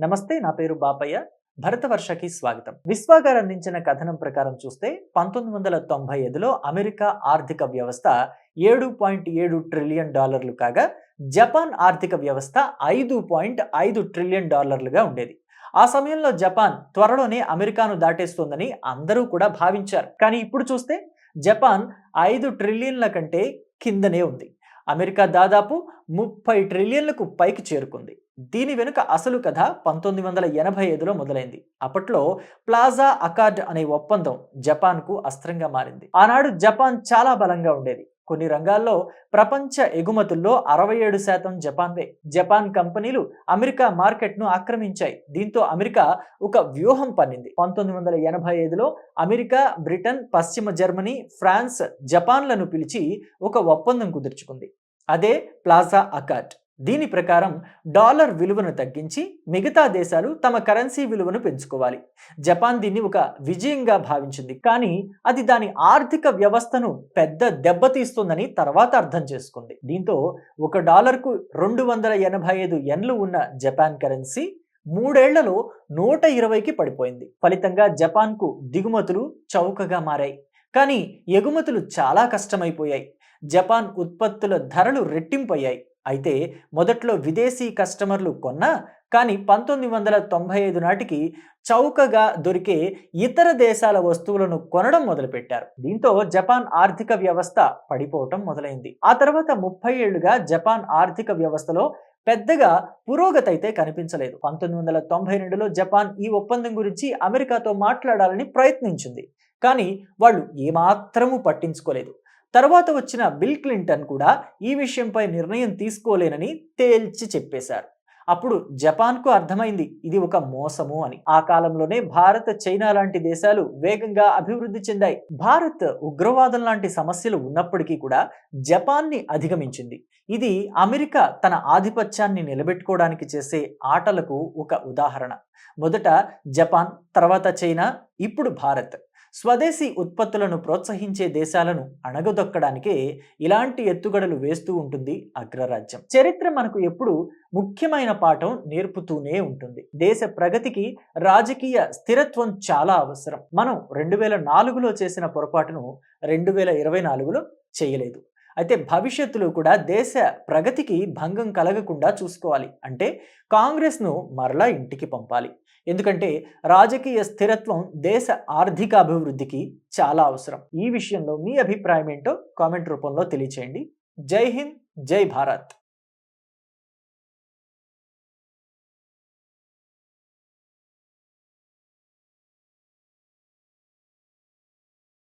నమస్తే నా పేరు బాపయ్య. భరతవర్షకి స్వాగతం. విశ్వాగారు అందించిన కథనం ప్రకారం చూస్తే పంతొమ్మిది వందల తొంభై ఐదులో అమెరికా ఆర్థిక వ్యవస్థ ఏడు పాయింట్ ఏడు ట్రిలియన్ డాలర్లు కాగా జపాన్ ఆర్థిక వ్యవస్థ ఐదు పాయింట్ ఐదు ట్రిలియన్ డాలర్లుగా ఉండేది. ఆ సమయంలో జపాన్ త్వరలోనే అమెరికాను దాటేస్తోందని అందరూ కూడా భావించారు. కానీ ఇప్పుడు చూస్తే జపాన్ ఐదు ట్రిలియన్ల కంటే కిందనే ఉంది. అమెరికా దాదాపు ముప్పై ట్రిలియన్లకు పైకి చేరుకుంది. దీని వెనుక అసలు కథ పంతొమ్మిది వందల ఎనభై ఐదులో మొదలైంది. అప్పట్లో ప్లాజా అకార్డ్ అనే ఒప్పందం జపాన్కు అస్త్రంగా మారింది. ఆనాడు జపాన్ చాలా బలంగా ఉండేది. కొన్ని రంగాల్లో ప్రపంచ ఎగుమతుల్లో అరవై ఏడు శాతం జపాన్వే. జపాన్ కంపెనీలు అమెరికా మార్కెట్ను ఆక్రమించాయి. దీంతో అమెరికా ఒక వ్యూహం పన్నింది. పంతొమ్మిది వందల ఎనభై ఐదులో అమెరికా బ్రిటన్ పశ్చిమ జర్మనీ ఫ్రాన్స్ జపాన్లను పిలిచి ఒక ఒప్పందం కుదుర్చుకుంది. అదే ప్లాజా అకార్డ్. దీని ప్రకారం డాలర్ విలువను తగ్గించి మిగతా దేశాలు తమ కరెన్సీ విలువను పెంచుకోవాలి. జపాన్ దీన్ని ఒక విజయంగా భావించింది. కానీ అది దాని ఆర్థిక వ్యవస్థను పెద్ద దెబ్బతీస్తుందని తర్వాత అర్థం చేసుకుంది. దీంతో ఒక డాలర్కు రెండు వందల ఎనభై ఐదు ఎన్లు ఉన్న జపాన్ కరెన్సీ మూడేళ్ళలో నూట ఇరవైకి పడిపోయింది. ఫలితంగా జపాన్కు దిగుమతులు చౌకగా మారాయి. కానీ ఎగుమతులు చాలా కష్టమైపోయాయి. జపాన్ ఉత్పత్తుల ధరలు రెట్టింపయ్యాయి. అయితే మొదట్లో విదేశీ కస్టమర్లు కొన్నా కానీ పంతొమ్మిది వందల తొంభై ఐదు నాటికి చౌకగా దొరికే ఇతర దేశాల వస్తువులను కొనడం మొదలుపెట్టారు. దీంతో జపాన్ ఆర్థిక వ్యవస్థ పడిపోవటం మొదలైంది. ఆ తర్వాత ముప్పై ఏళ్ళుగా జపాన్ ఆర్థిక వ్యవస్థలో పెద్దగా పురోగతి అయితే కనిపించలేదు. పంతొమ్మిది వందల తొంభై రెండులో జపాన్ ఈ ఒప్పందం గురించి అమెరికాతో మాట్లాడాలని ప్రయత్నించింది. కానీ వాళ్ళు ఏమాత్రము పట్టించుకోలేదు. తర్వాత వచ్చిన బిల్ క్లింటన్ కూడా ఈ విషయంపై నిర్ణయం తీసుకోలేనని తేల్చి చెప్పేశారు. అప్పుడు జపాన్కు అర్థమైంది ఇది ఒక మోసము అని. ఆ కాలంలోనే భారత్ చైనా లాంటి దేశాలు వేగంగా అభివృద్ధి చెందాయి. భారత్ ఉగ్రవాదం లాంటి సమస్యలు ఉన్నప్పటికీ కూడా జపాన్ని అధిగమించింది. ఇది అమెరికా తన ఆధిపత్యాన్ని నిలబెట్టుకోవడానికి చేసే ఆటలకు ఒక ఉదాహరణ. మొదట జపాన్ తర్వాత చైనా ఇప్పుడు భారత్. స్వదేశీ ఉత్పత్తులను ప్రోత్సహించే దేశాలను అణగదొక్కడానికే ఇలాంటి ఎత్తుగడలు వేస్తూ ఉంటుంది అగ్రరాజ్యం. చరిత్ర మనకు ఎప్పుడు ముఖ్యమైన పాఠం నేర్పుతూనే ఉంటుంది. దేశ ప్రగతికి రాజకీయ స్థిరత్వం చాలా అవసరం. మనం రెండు వేల నాలుగులో చేసిన పొరపాటును రెండు వేల ఇరవై నాలుగులో చేయలేదు. అయితే భవిష్యత్తులో కూడా దేశ ప్రగతికి భంగం కలగకుండా చూసుకోవాలి. అంటే కాంగ్రెస్ను మరలా ఇంటికి పంపాలి. ఎందుకంటే రాజకీయ స్థిరత్వం దేశ ఆర్థిక అభివృద్ధికి చాలా అవసరం. ఈ విషయంలో మీ అభిప్రాయం ఏంటో కామెంట్ రూపంలో తెలియచేయండి. జై హింద్ జై భారత్.